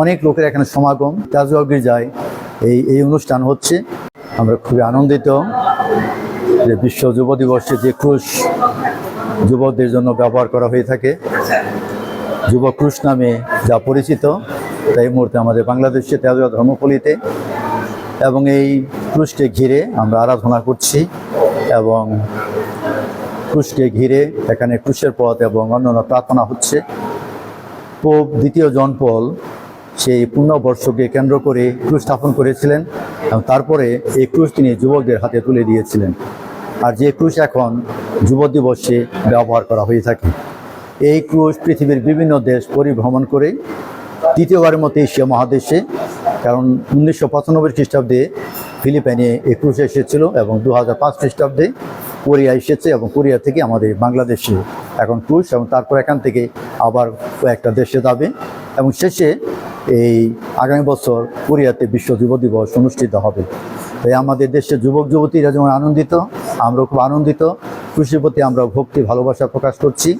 অনেক লোকের এখানে সমাগম তাজুয়া যায়। এই এই অনুষ্ঠান হচ্ছে। আমরা খুবই আনন্দিত যে বিশ্ব যুব দিবসে যে ক্রুশ যুবকদের জন্য ব্যবহার করা হয়ে থাকে। যুব ক্রুশ নামে যা পরিচিত, তাই মুহূর্তে আমাদের বাংলাদেশে তেজুয়া ধর্মপল্লীতে এবং এই ক্রুশকে ঘিরে আমরা আরাধনা করছি এবং ক্রুশকে ঘিরে এখানে ক্রুশের পথ এবং অন্যান্য প্রার্থনা হচ্ছে। পোপ দ্বিতীয় জন পল সেই পূর্ণবর্ষকে কেন্দ্র করে ক্রুশ স্থাপন করেছিলেন এবং তারপরে এই ক্রুশ তিনি যুবকদের হাতে তুলে দিয়েছিলেন। আর যে ক্রুশ এখন যুব দিবসে ব্যবহার করা হয়ে থাকে। এই ক্রুশ পৃথিবীর বিভিন্ন দেশ পরিভ্রমণ করে তৃতীয়বারের মতো এশিয়া মহাদেশে, কারণ উনিশশো পঁচানব্বই খ্রিস্টাব্দে ফিলিপাইনে এই ক্রুশ এসেছিল এবং দু হাজার পাঁচ খ্রিস্টাব্দে কোরিয়া এসেছে এবং কোরিয়া থেকে আমাদের বাংলাদেশে এখন ক্রুশ এবং তারপর এখান থেকে আবার কয়েকটা দেশে যাবে। এবং শেষে এই আগামী বছর কোরিয়াতে বিশ্ব যুব দিবস অনুষ্ঠিত হবে। তাই আমাদের দেশের যুবক, যুবতীরা যেমন আনন্দিত আমরা খুব আনন্দিত। কৃষির প্রতি আমরা ভক্তি, ভালোবাসা প্রকাশ করছি।